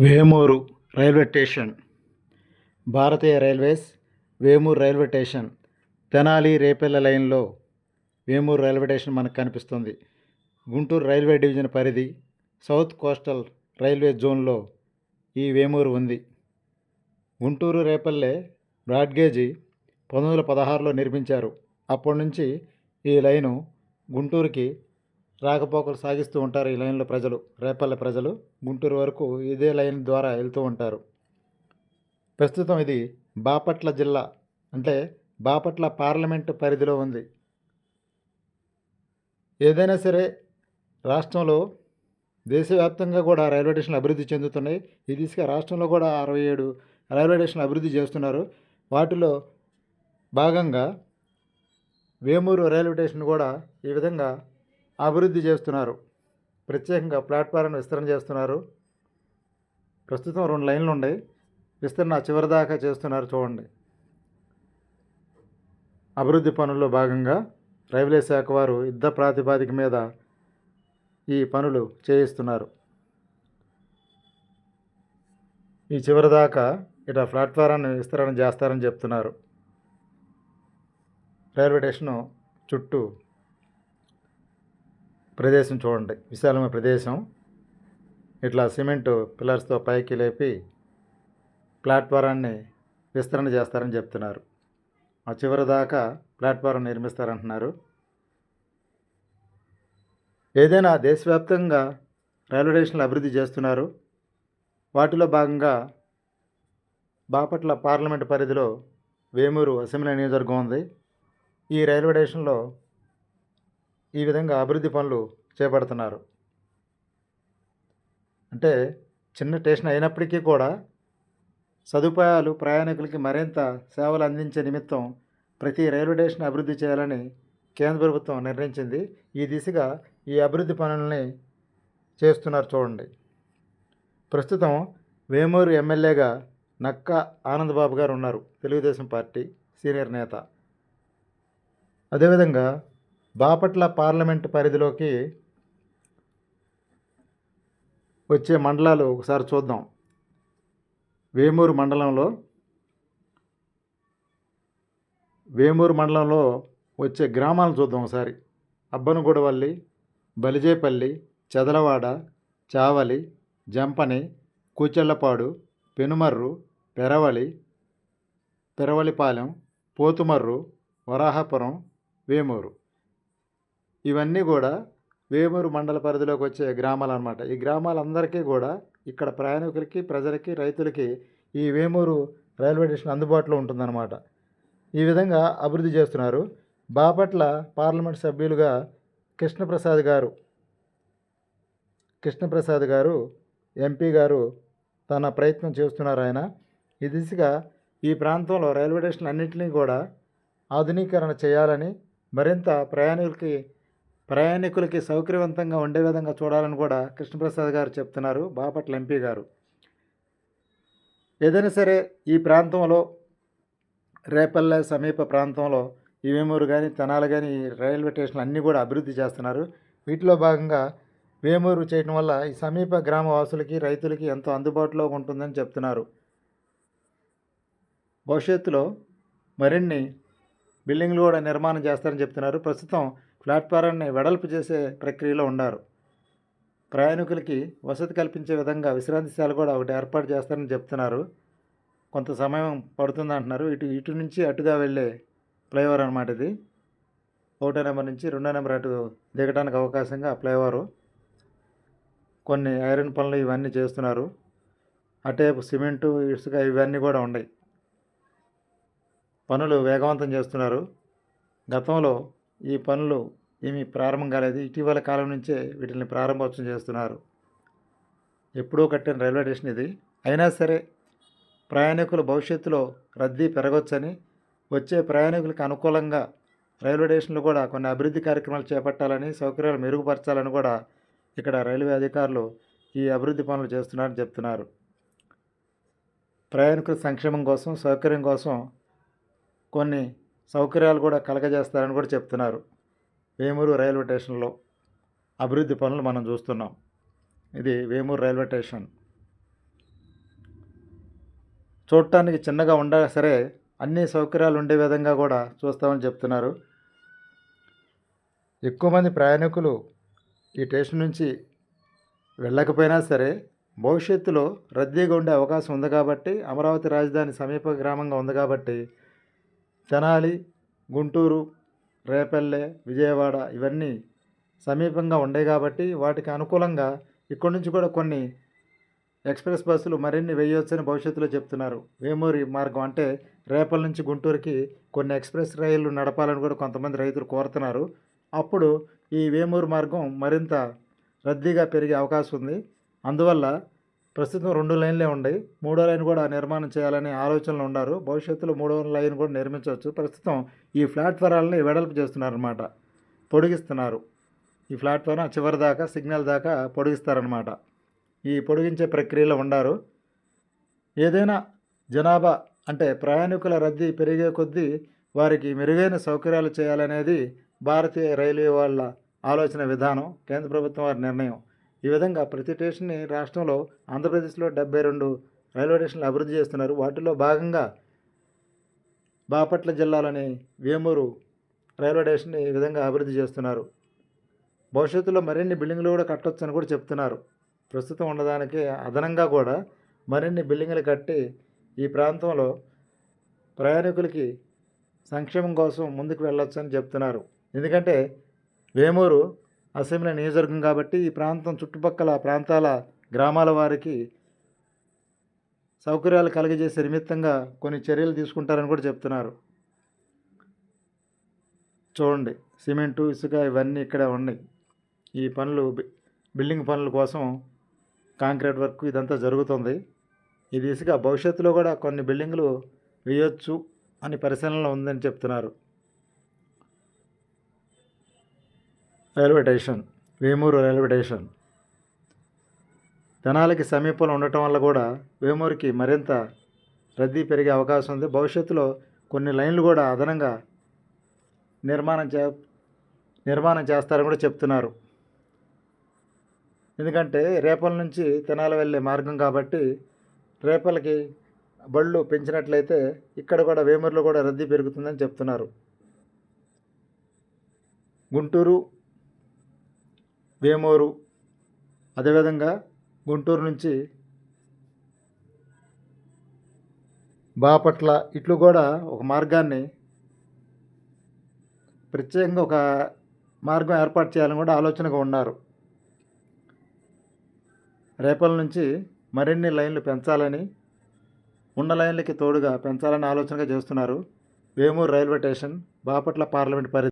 Vemuru railway station. భారతీయ railways Vemuru railway station. Tenali Repalle లైన్లో Vemuru railway station మనకు కనిపిస్తుంది. Guntur railway division పరిధి south coastal railway జోన్లో ఈ వేమూరు ఉంది. గుంటూరు రేపల్లె బ్రాడ్గేజీ పంతొమ్మిది వందల పదహారులో నిర్మించారు. అప్పటి నుంచి ఈ లైను గుంటూరుకి రాకపోకలు సాగిస్తూ ఉంటారు ఈ లైన్లో ప్రజలు. రేపల్లె ప్రజలు గుంటూరు వరకు ఇదే లైన్ ద్వారా వెళ్తూ ఉంటారు. ప్రస్తుతం ఇది బాపట్ల జిల్లా అంటే బాపట్ల పార్లమెంటు పరిధిలో ఉంది. ఏదైనా సరే రాష్ట్రంలో దేశవ్యాప్తంగా కూడా రైల్వే స్టేషన్లు అభివృద్ధి చెందుతున్నాయి. ఈ దిశగా రాష్ట్రంలో కూడా అరవై ఏడు రైల్వే స్టేషన్లు అభివృద్ధి చేస్తున్నారు. వాటిలో భాగంగా వేమూరు రైల్వే స్టేషన్ కూడా ఈ విధంగా అభివృద్ధి చేస్తున్నారు. ప్రత్యేకంగా ప్లాట్ఫారం విస్తరణ చేస్తున్నారు. ప్రస్తుతం రెండు లైన్లు ఉన్నాయి విస్తరణ చివరి దాకా చేస్తున్నారు చూడండి. అభివృద్ధి పనుల్లో భాగంగా రైల్వే శాఖ వారు యుద్ధ ప్రాతిపాదిక మీద ఈ పనులు చేయిస్తున్నారు. ఈ చివరి దాకా ఇట ప్లాట్ఫారాన్ని విస్తరణ చేస్తారని చెప్తున్నారు. రైల్వే స్టేషను చుట్టూ ప్రదేశం చూడండి. విశాలమైన ప్రదేశం. ఇట్లా సిమెంటు పిల్లర్స్తో పైకి లేపి ప్లాట్ఫారాన్ని విస్తరణ చేస్తారని చెప్తున్నారు. ఆ చివరి దాకా ప్లాట్ఫారం నిర్మిస్తారంటున్నారు. ఏదైనా దేశవ్యాప్తంగా రైల్వే స్టేషన్లు అభివృద్ధి చేస్తున్నారు. వాటిలో భాగంగా బాపట్ల పార్లమెంటు పరిధిలో వేమూరు అసెంబ్లీ నియోజకవర్గం ఉంది. ఈ రైల్వే స్టేషన్లో ఈ విధంగా అభివృద్ధి పనులు చేపడుతున్నారు. అంటే చిన్న స్టేషన్ అయినప్పటికీ కూడా సదుపాయాలు ప్రయాణికులకి మరింత సేవలు అందించే నిమిత్తం ప్రతి రైల్వే స్టేషన్ అభివృద్ధి చేయాలని కేంద్ర ప్రభుత్వం నిర్ణయించింది. ఈ దిశగా ఈ అభివృద్ధి పనులని చేస్తున్నారు చూడండి. ప్రస్తుతం వేమూరు ఎమ్మెల్యేగా నక్కా ఆనందబాబు గారు ఉన్నారు. తెలుగుదేశం పార్టీ సీనియర్ నేత. అదేవిధంగా బాపట్ల పార్లమెంట్ పరిధిలోకి వచ్చే మండలాలు ఒకసారి చూద్దాం. వేమూరు మండలంలో వేమూరు మండలంలో వచ్చే గ్రామాలను చూద్దాం ఒకసారి. అబ్బనగూడవల్లి బలిజేపల్లి చెదలవాడ చావలి జంపని కూచెళ్ళపాడు పెనుమర్రు పెరవలి పెరవలిపాలెం పోతుమర్రు వరాహపురం వేమూరు. ఇవన్నీ కూడా వేమూరు మండల పరిధిలోకి వచ్చే గ్రామాలు అనమాట ఈ గ్రామాలందరికీ కూడా ఇక్కడ ప్రయాణికులకి ప్రజలకి రైతులకి ఈ వేమూరు రైల్వే స్టేషన్ అందుబాటులో ఉంటుందన్నమాట. ఈ విధంగా అభివృద్ధి చేస్తున్నారు. బాపట్ల పార్లమెంట్ సభ్యులుగా కృష్ణప్రసాద్ గారు. కృష్ణప్రసాద్ గారు ఎంపీ గారు తన ప్రయత్నం చేస్తున్నారు ఆయన. ఈ దిశగా ఈ ప్రాంతంలో రైల్వే స్టేషన్ అన్నింటినీ కూడా ఆధునీకరణ చేయాలని మరింత ప్రయాణికులకి ప్రయాణికులకి సౌకర్యవంతంగా ఉండే విధంగా చూడాలని కూడా కృష్ణప్రసాద్ గారు చెప్తున్నారు బాపట్ల ఎంపీ గారు. ఏదైనా సరే ఈ ప్రాంతంలో రేపల్లె సమీప ప్రాంతంలో ఈ వేమూరు కానీ తెనాలి కానీ రైల్వే స్టేషన్లు అన్నీ కూడా అభివృద్ధి చేస్తున్నారు. వీటిలో భాగంగా వేమూరు చేయడం వల్ల ఈ సమీప గ్రామ వాసులకి రైతులకి ఎంతో అందుబాటులో ఉంటుందని చెప్తున్నారు. భవిష్యత్తులో మరిన్ని బిల్డింగ్లు కూడా నిర్మాణం చేస్తారని చెప్తున్నారు. ప్రస్తుతం ప్లాట్ఫారాన్ని వెడల్పు చేసే ప్రక్రియలో ఉన్నారు. ప్రయాణికులకి వసతి కల్పించే విధంగా విశ్రాంతిశాల కూడా ఒకటి ఏర్పాటు చేస్తారని చెప్తున్నారు. కొంత సమయం పడుతుంది అంటున్నారు ఇటు ఇటు నుంచి అటుగా వెళ్ళే ఫ్లైఓవర్ అనమాట ఇది. ఒకటో నెంబర్ నుంచి రెండో నెంబర్ అటు దిగడానికి అవకాశంగా ఫ్లైఓవరు. కొన్ని ఐరన్ పనులు ఇవన్నీ చేస్తున్నారు. అటేపు సిమెంటు ఇసుక ఇవన్నీ కూడా ఉన్నాయి. పనులు వేగవంతం చేస్తున్నారు. గతంలో ఈ పనులు ఏమీ ప్రారంభం కాలేదు. ఇటీవల కాలం నుంచే వీటిని ప్రారంభోత్సవం చేస్తున్నారు. ఎప్పుడో కట్టిన రైల్వే స్టేషన్ ఇది. అయినా సరే ప్రయాణికుల భవిష్యత్తులో రద్దీ పెరగవచ్చని వచ్చే ప్రయాణికులకు అనుకూలంగా రైల్వే స్టేషన్లు కూడా కొన్ని అభివృద్ధి కార్యక్రమాలు చేపట్టాలని సౌకర్యాలు మెరుగుపరచాలని కూడా ఇక్కడ రైల్వే అధికారులు ఈ అభివృద్ధి పనులు చేస్తున్నారని చెప్తున్నారు. ప్రయాణికుల సంక్షేమం కోసం సౌకర్యం కోసం కొన్ని సౌకర్యాలు కూడా కలగజేస్తారని కూడా చెప్తున్నారు. వేమూరు రైల్వే స్టేషన్లో అభివృద్ధి పనులు మనం చూస్తున్నాం. ఇది వేమూరు రైల్వే స్టేషన్. చూడటానికి చిన్నగా ఉండా సరే అన్ని సౌకర్యాలు ఉండే విధంగా కూడా చూస్తామని చెప్తున్నారు. ఎక్కువ మంది ప్రయాణికులు ఈ స్టేషన్ నుంచి వెళ్ళకపోయినా సరే భవిష్యత్తులో రద్దీగా ఉండే అవకాశం ఉంది కాబట్టి అమరావతి రాజధాని సమీప గ్రామంగా ఉంది కాబట్టి తెనాలి గుంటూరు రేపల్లె విజయవాడ ఇవన్నీ సమీపంగా ఉండే కాబట్టి వాటికి అనుకూలంగా ఇక్కడి నుంచి కూడా కొన్ని ఎక్స్ప్రెస్ బస్సులు మరిన్ని వేయవచ్చని భవిష్యత్తులో చెప్తున్నారు. వేమూరి మార్గం అంటే రేపల నుంచి గుంటూరుకి కొన్ని ఎక్స్ప్రెస్ రైళ్ళు నడపాలని కూడా కొంతమంది రైతులు కోరుతున్నారు. అప్పుడు ఈ వేమూరు మార్గం మరింత రద్దీగా పెరిగే అవకాశం ఉంది. అందువల్ల ప్రస్తుతం రెండు లైన్లే ఉన్నాయి. మూడో లైన్ కూడా నిర్మాణం చేయాలనే ఆలోచనలు ఉన్నారు. భవిష్యత్తులో మూడో లైన్ కూడా నిర్మించవచ్చు. ప్రస్తుతం ఈ ప్లాట్ఫారాలని వెడల్పు చేస్తున్నారన్నమాట. పొడిగిస్తున్నారు. ఈ ప్లాట్ఫారం చివరి దాకా సిగ్నల్ దాకా పొడిగిస్తారనమాట ఈ పొడిగించే ప్రక్రియలో ఉండారు ఏదైనా జనాభా అంటే ప్రయాణికుల రద్దీ పెరిగే కొద్దీ వారికి మెరుగైన సౌకర్యాలు చేయాలనేది భారతీయ రైల్వే వాళ్ళ ఆలోచన విధానం కేంద్ర ప్రభుత్వం వారి నిర్ణయం. ఈ విధంగా ప్రతి స్టేషన్ని రాష్ట్రంలో ఆంధ్రప్రదేశ్లో డెబ్బై రెండు రైల్వే స్టేషన్లు అభివృద్ధి చేస్తున్నారు. వాటిలో భాగంగా బాపట్ల జిల్లాలోని వేమూరు రైల్వే స్టేషన్ని ఈ విధంగా అభివృద్ధి చేస్తున్నారు. భవిష్యత్తులో మరిన్ని బిల్డింగ్లు కూడా కట్టొచ్చని కూడా చెప్తున్నారు. ప్రస్తుతం ఉన్నదానికి అదనంగా కూడా మరిన్ని బిల్డింగ్లు కట్టి ఈ ప్రాంతంలో ప్రయాణికులకి సంక్షేమం కోసం ముందుకు వెళ్ళొచ్చు అని చెప్తున్నారు. ఎందుకంటే వేమూరు అసెంబ్లీ నియోజకవర్గం కాబట్టి ఈ ప్రాంతం చుట్టుపక్కల ప్రాంతాల గ్రామాల వారికి సౌకర్యాలు కలుగజేసే నిమిత్తంగా కొన్ని చర్యలు తీసుకుంటారని కూడా చెప్తున్నారు. చూడండి సిమెంటు ఇసుక ఇవన్నీ ఇక్కడ ఉన్నాయి. ఈ పనులు బిల్డింగ్ పనుల కోసం కాంక్రీట్ వర్క్ ఇదంతా జరుగుతుంది. ఇది ఇసుక భవిష్యత్తులో కూడా కొన్ని బిల్డింగ్లు వేయొచ్చు అని పరిశీలనలో ఉందని చెప్తున్నారు. Railway station Vemuru railway station. తెనాలికి సమీపంలో ఉండటం వల్ల కూడా వేమూరుకి మరింత రద్దీ పెరిగే అవకాశం ఉంది. భవిష్యత్తులో కొన్ని లైన్లు కూడా అదనంగా నిర్మాణం చే నిర్మాణం చేస్తారని కూడా చెప్తున్నారు. ఎందుకంటే రేపల నుంచి తెనాలి వెళ్ళే మార్గం కాబట్టి రేపలకి బళ్ళు పెంచినట్లయితే ఇక్కడ కూడా వేమూరులో కూడా రద్దీ పెరుగుతుందని చెప్తున్నారు. గుంటూరు వేమూరు అదేవిధంగా గుంటూరు నుంచి బాపట్ల ఇట్లు కూడా ఒక మార్గాన్ని ప్రత్యేకంగా ఒక మార్గం ఏర్పాటు చేయాలని కూడా ఆలోచనగా ఉన్నారు. రేపల నుంచి మరిన్ని లైన్లు పెంచాలని ఉన్న లైన్లకి తోడుగా పెంచాలని ఆలోచనగా చేస్తున్నారు Vemuru railway station Bapatla parliament పరిధి